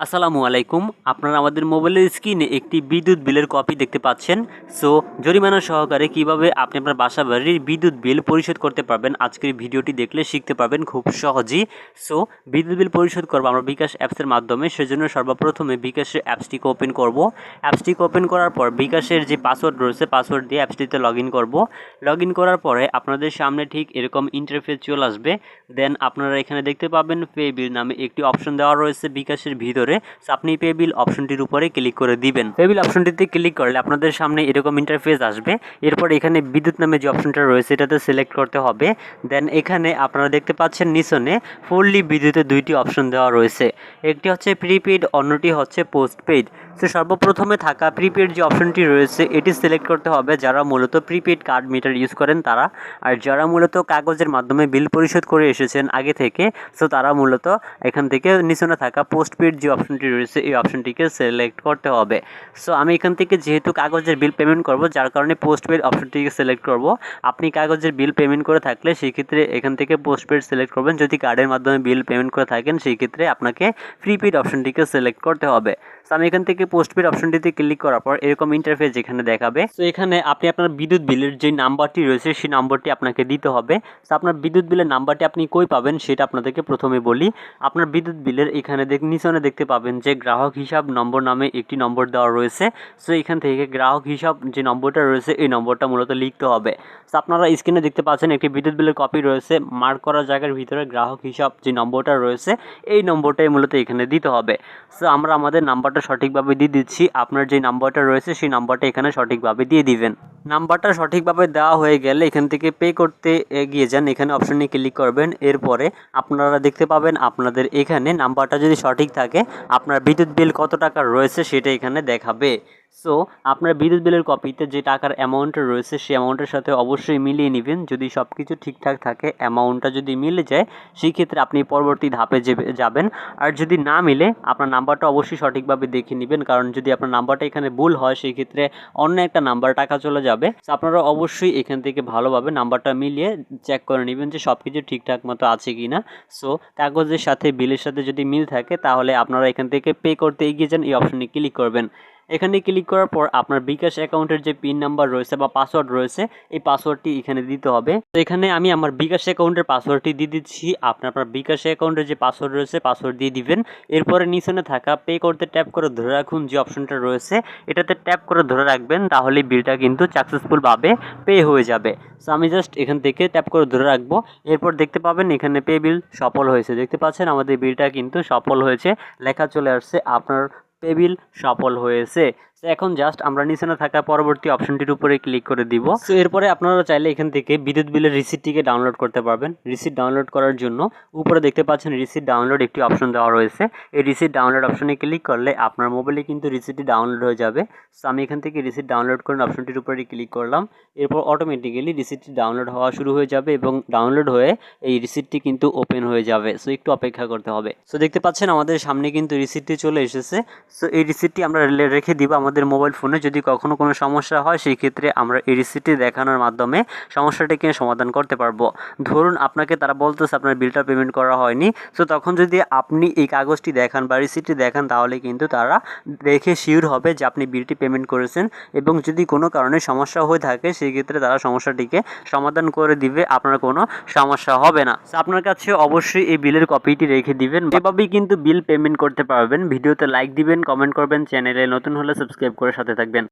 আসসালামু আলাইকুম। আপনারা আমাদের মোবাইলের স্ক্রিনে একটি বিদ্যুৎ বিলের কপি দেখতে পাচ্ছেন। সো, জরিমানা সহকারে কীভাবে আপনি আপনার বাসা বাড়ির বিদ্যুৎ বিল পরিশোধ করতে পারবেন, আজকের ভিডিওটি দেখলে শিখতে পারবেন খুব সহজেই। সো, বিদ্যুৎ বিল পরিশোধ করব আমরা বিকাশ অ্যাপসের মাধ্যমে, সেজন্য সর্বপ্রথমে বিকাশের অ্যাপসটিকে ওপেন করব। অ্যাপসটিকে ওপেন করার পর বিকাশের যে পাসওয়ার্ড রয়েছে, পাসওয়ার্ড দিয়ে অ্যাপসটিতে লগ ইন করব। লগ ইন করার পরে আপনাদের সামনে ঠিক এরকম ইন্টারফেস চলে আসবে। দেন আপনারা এখানে দেখতে পাবেন পে বিল নামে একটি অপশন দেওয়া রয়েছে বিকাশের ভিতরে। So আপনি পে বিল অপশনটির উপরে ক্লিক করে দিবেন। পে বিল অপশনটিতে ক্লিক করলে আপনাদের সামনে এরকম ইন্টারফেস আসবে। এরপর এখানে বিদ্যুৎ নামে যে অপশনটা রয়েছে, এটাতে সিলেক্ট করতে হবে। দেন এখানে আপনারা দেখতে পাচ্ছেন নিচনে ফুললি বিদ্যুতের দুইটি অপশন দেওয়া রয়েছে। একটি হচ্ছে প্রিপেড অন্যটি হচ্ছে পোস্টপেড তো সর্বপ্রথমে থাকা প্রিপেড যে অপশনটি রয়েছে, এটি সিলেক্ট করতে হবে যারা মূলত প্রিপেড কার্ড মিটার ইউজ করেন তারা। আর যারা মূলত কাগজের মাধ্যমে বিল পরিশোধ করে এসেছেন আগে থেকে সো তারা মূলত এখান থেকে নিচনে থাকা পোস্ট পোস্টপেড যে অপশনটি রয়েছে, এই অপশনটিকে সিলেক্ট করতে হবে। সো আমি এখান থেকে যেহেতু কাগজের বিল পেমেন্ট করব, যার কারণে পোস্টপেড অপশনটিকে সিলেক্ট করব। আপনি কাগজের বিল পেমেন্ট করে থাকলে সেই ক্ষেত্রে এখান থেকে পোস্টপেড সিলেক্ট করবেন। যদি কার্ডের মাধ্যমে বিল পেমেন্ট করে থাকেন সেই ক্ষেত্রে আপনাকে প্রিপেড অপশনটিকে সিলেক্ট করতে হবে। সো আমি এখান থেকে পোস্টপেড অপশনটিতে ক্লিক করার পর এরকম ইন্টারফেস যেখানে দেখাবে। তো এখানে আপনি আপনার বিদ্যুৎ বিলের যে নাম্বারটি রয়েছে সেই নাম্বারটি আপনাকে দিতে হবে। তো আপনার বিদ্যুৎ বিলের নাম্বারটি আপনি কই পাবেন, সেটা আপনাদেরকে প্রথমে বলি। আপনার বিদ্যুৎ বিলের এখানে দেখ নিচনে দেখতে পাবেন যে গ্রাহক হিসাব নম্বর নামে একটি নম্বর দেওয়া রয়েছে। সো এখান থেকে গ্রাহক হিসাব যে নম্বরটা রয়েছে, এই নম্বরটা মূলত লিখতে হবে। তো আপনারা স্ক্রিনে দেখতে পাচ্ছেন একটি বিদ্যুৎ বিলের কপি রয়েছে। মার্ক করা জায়গার ভিতরে গ্রাহক হিসাব যে নম্বরটা রয়েছে, এই নম্বরটাই মূলত এখানে দিতে হবে। সো আমরা আমাদের নাম্বারটা সঠিকভাবে দিয়ে দিচ্ছি। আপনার যে নাম্বারটা রয়েছে, সেই নাম্বারটা এখানে সঠিকভাবে দিয়ে দিবেন। নাম্বারটা সঠিকভাবে দেওয়া হয়ে গেলে এখান থেকে পে করতে এগিয়ে যান। এখানে অপশনে ক্লিক করবেন। এরপরে আপনারা দেখতে পাবেন আপনাদের এখানে নাম্বারটা যদি সঠিক থাকে, আপনার বিদ্যুৎ বিল কত টাকা রয়েছে সেটা এখানে দেখাবে। সো আপনার বিদ্যুৎ বিলের কপিতে যে টাকার অ্যামাউন্ট রয়েছে, সেই অ্যামাউন্টের সাথে অবশ্যই মিলিয়ে নেবেন। যদি সব কিছু ঠিকঠাক থাকে অ্যামাউন্টটা যদি মিলে যায়, সেই ক্ষেত্রে আপনি পরবর্তী ধাপে যাবেন। আর যদি না মিলে, আপনার নাম্বারটা অবশ্যই সঠিকভাবে দেখে নেবেন। কারণ যদি আপনার নাম্বারটা এখানে ভুল হয়, সেই ক্ষেত্রে অন্য একটা নাম্বার টাকা চলে যাবে। আপনারা অবশ্যই এখান থেকে ভালোভাবে নাম্বারটা মিলিয়ে চেক করে নেবেন যে সব কিছু ঠিকঠাক মতো আছে কি না সো কাগজের সাথে, বিলের সাথে যদি মিল থাকে, তাহলে আপনারা এখান থেকে পে করতে এগিয়ে যান। এই অপশনে ক্লিক করবেন। এখানে ক্লিক করার পর আপনার বিকাশ অ্যাকাউন্টের যে পিন নাম্বার রয়েছে বা পাসওয়ার্ড রয়েছে, এই পাসওয়ার্ডটি এখানে দিতে হবে। তো এখানে আমি আমার বিকাশ অ্যাকাউন্টের পাসওয়ার্ডটি দিয়ে দিচ্ছি। আপনি আপনার বিকাশ অ্যাকাউন্টের যে পাসওয়ার্ড রয়েছে, পাসওয়ার্ড দিয়ে দিবেন। এরপরে নিচনে থাকা পে করতে ট্যাপ করে ধরে রাখুন যে অপশনটা রয়েছে, এটাতে ট্যাপ করে ধরে রাখবেন তাহলে বিলটা কিন্তু সাকসেসফুলভাবে পে হয়ে যাবে। সো আমি জাস্ট এখান থেকে ট্যাপ করে ধরে রাখব। এরপর দেখতে পাবেন এখানে পে বিল সফল হয়েছে। দেখতে পাচ্ছেন আমাদের বিলটা কিন্তু সফল হয়েছে। লেখা চলে আসছে আপনার পে বিল সফল হয়েছে। তো এখন জাস্ট আমরা নিচে থাকা পরবর্তী অপশনটির উপরে ক্লিক করে দিব। সো এরপরে আপনারা চাইলে এখান থেকে বিদ্যুৎ বিলের রিসিপ্টটিকে ডাউনলোড করতে পারবেন। রিসিপ্ট ডাউনলোড করার জন্য উপরে দেখতে পাচ্ছেন রিসিপ্ট ডাউনলোড একটি অপশন দেওয়া রয়েছে। এই রিসিপ্ট ডাউনলোড অপশনে ক্লিক করলে আপনার মোবাইলে কিন্তু রিসিপ্টটি ডাউনলোড হয়ে যাবে। সো আমি এখান থেকে রিসিপ্ট ডাউনলোড করার অপশনটির উপরে ক্লিক করলাম। এরপর অটোমেটিক্যালি রিসিপ্টটি ডাউনলোড হওয়া শুরু হয়ে যাবে এবং ডাউনলোড হয়ে এই রিসিপ্টটি কিন্তু ওপেন হয়ে যাবে। সো একটু অপেক্ষা করতে হবে। সো দেখতে পাচ্ছেন আমাদের সামনে কিন্তু রিসিপ্টটি চলে এসেছে। সো এই রিসিপ্টটি আমরা রেখে দিব আমাদের মোবাইল ফোনে যদি কখনো কোনো সমস্যা হয়, সেই ক্ষেত্রে আমরা এই রিসিপ্টটি দেখানোর মাধ্যমে সমস্যাটিকে সমাধান করতে পারব। ধরুন, আপনাকে তারা বলতেছে আপনার বিলটা পেমেন্ট করা হয়নি। সো তখন যদি আপনি এই কাগজটি দেখান বা রিসিপ্টটি দেখান, তাহলে কিন্তু তারা দেখে শিওর হবে যে আপনি বিলটি পেমেন্ট করেছেন। এবং যদি কোনো কারণে সমস্যা হয়ে থাকে, সেই ক্ষেত্রে তারা সমস্যাটিকে সমাধান করে দিবে। আপনার কোনো সমস্যা হবে না। আপনার কাছে অবশ্যই এই বিলের কপিটি রেখে দিবেন। এভাবেই কিন্তু বিল পেমেন্ট করতে পারবেন, ভিডিওতে লাইক দিবেন কমেন্ট করবেন চ্যানেলে নতুন হলে সাবস্ক্রাইব করে সাথে থাকবেন।